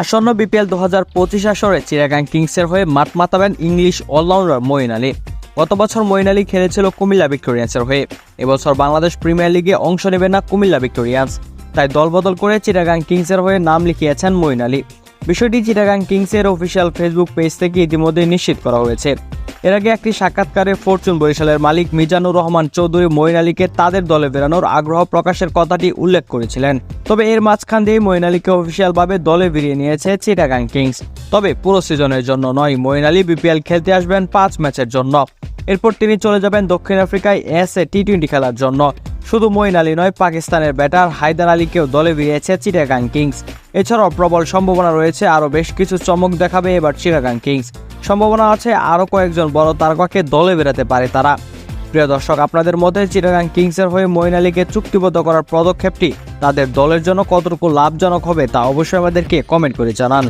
আসন্ন বিপিএল দু হাজার পঁচিশ আসরে চিরাগাং কিংসের হয়ে মাঠ মাতাবেন ইংলিশ অলরাউন্ডার মঈন আলী। গত বছর মঈন আলী খেলেছিল কুমিল্লা ভিক্টোরিয়ান্সের হয়ে। এবছর বাংলাদেশ প্রিমিয়ার লিগে অংশ নেবে না কুমিল্লা ভিক্টোরিয়ান্স। তাই দলবদল করে চিরাগাং কিংসের হয়ে নাম লিখিয়েছেন মঈন আলী। বিষয়টি চিটাগাং কিংসের অফিসিয়াল ফেসবুক পেজ থেকে ইতিমধ্যে নিশ্চিত করা হয়েছে। এর আগে একটি সাক্ষাৎকারে ফরচুন বরিশালের মালিক মিজানুর রহমান চৌধুরী মঈন আলীকে তাদের দলে বেরানোর আগ্রহ প্রকাশের কথাটি উল্লেখ করেছিলেন। তবে এর মাঝখান দিয়ে মঈন আলীকে অফিসিয়ালভাবে দলে বেরিয়ে নিয়েছে চিটাগাং কিংস। তবে পুরো সিজনের জন্য নয়, মঈন আলী বিপিএল খেলতে আসবেন পাঁচ ম্যাচের জন্য। এরপর তিনি চলে যাবেন দক্ষিণ আফ্রিকায় এস এ টি টোয়েন্টি খেলার জন্য। শুধু মঈন আলী নয়, পাকিস্তানের ব্যাটার হায়দার আলীকেও দলে বেরিয়েছে চিটাগাং কিংস। এছাড়াও প্রবল সম্ভাবনা রয়েছে, আরও বেশ কিছু চমক দেখাবে এবার চিটাগাং কিংস। সম্ভাবনা আছে আরও কয়েকজন বড় তারকাকে দলে বেরাতে পারে তারা। প্রিয় দর্শক, আপনাদের মধ্যে চিটাগাং কিংসের হয়ে মইন আলীকে চুক্তিবদ্ধ করার পদক্ষেপটি তাদের দলের জন্য কতটুকু লাভজনক হবে তা অবশ্যই আমাদেরকে কমেন্ট করে জানান।